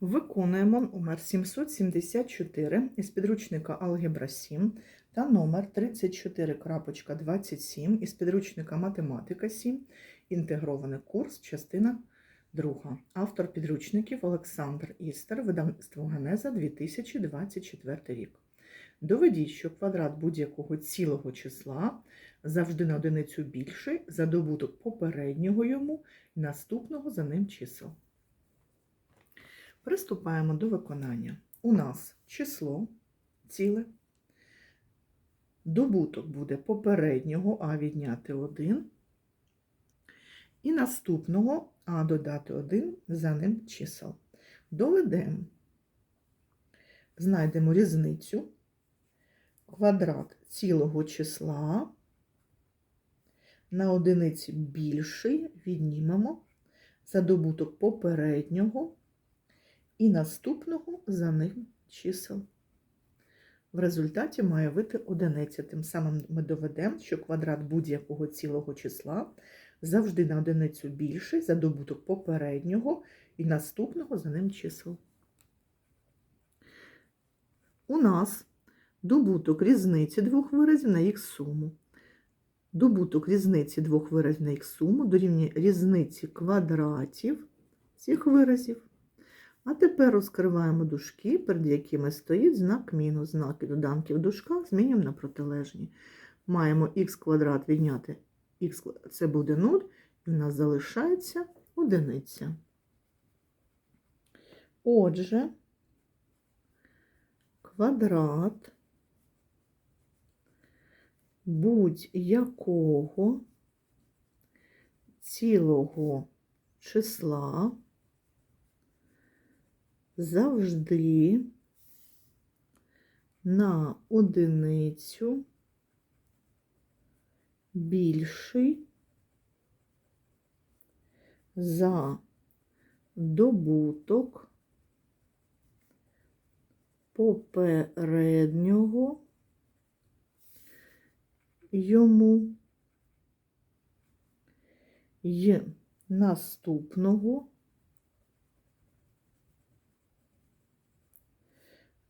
Виконуємо номер 774 із підручника Алгебра 7 та номер 34.27 із підручника Математика 7, інтегрований курс, частина 2. Автор підручників Олександр Істер, видавництво Генеза 2024 рік. Доведіть, що квадрат будь-якого цілого числа завжди на одиницю більший за добуток попереднього йому і наступного за ним чисел. Приступаємо до виконання. У нас число ціле. Добуток буде попереднього А відняти 1. І наступного А додати 1 за ним чисел. Доведемо, знайдемо різницю. Квадрат цілого числа на одиниці більший віднімемо за добуток попереднього і наступного за ним чисел. В результаті має вийти одиниця. Тим самим ми доведемо, що квадрат будь-якого цілого числа завжди на одиницю більший за добуток попереднього і наступного за ним чисел. У нас добуток різниці двох виразів на їх суму. Добуток різниці двох виразів на їх суму дорівнює різниці квадратів цих виразів. А тепер розкриваємо дужки, перед якими стоїть знак мінус. Знаки доданки в дужках змінюємо на протилежні. Маємо х квадрат відняти х, це буде 0, і в нас залишається одиниця. Отже, квадрат будь-якого цілого числа завжди на одиницю більший за добуток попереднього йому. Й наступного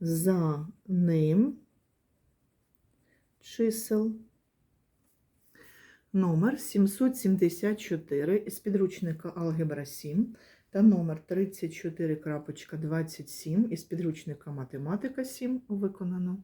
за ним чисел. Номер 774 із підручника Алгебра 7 та номер 34.27 із підручника Математика 7 виконано.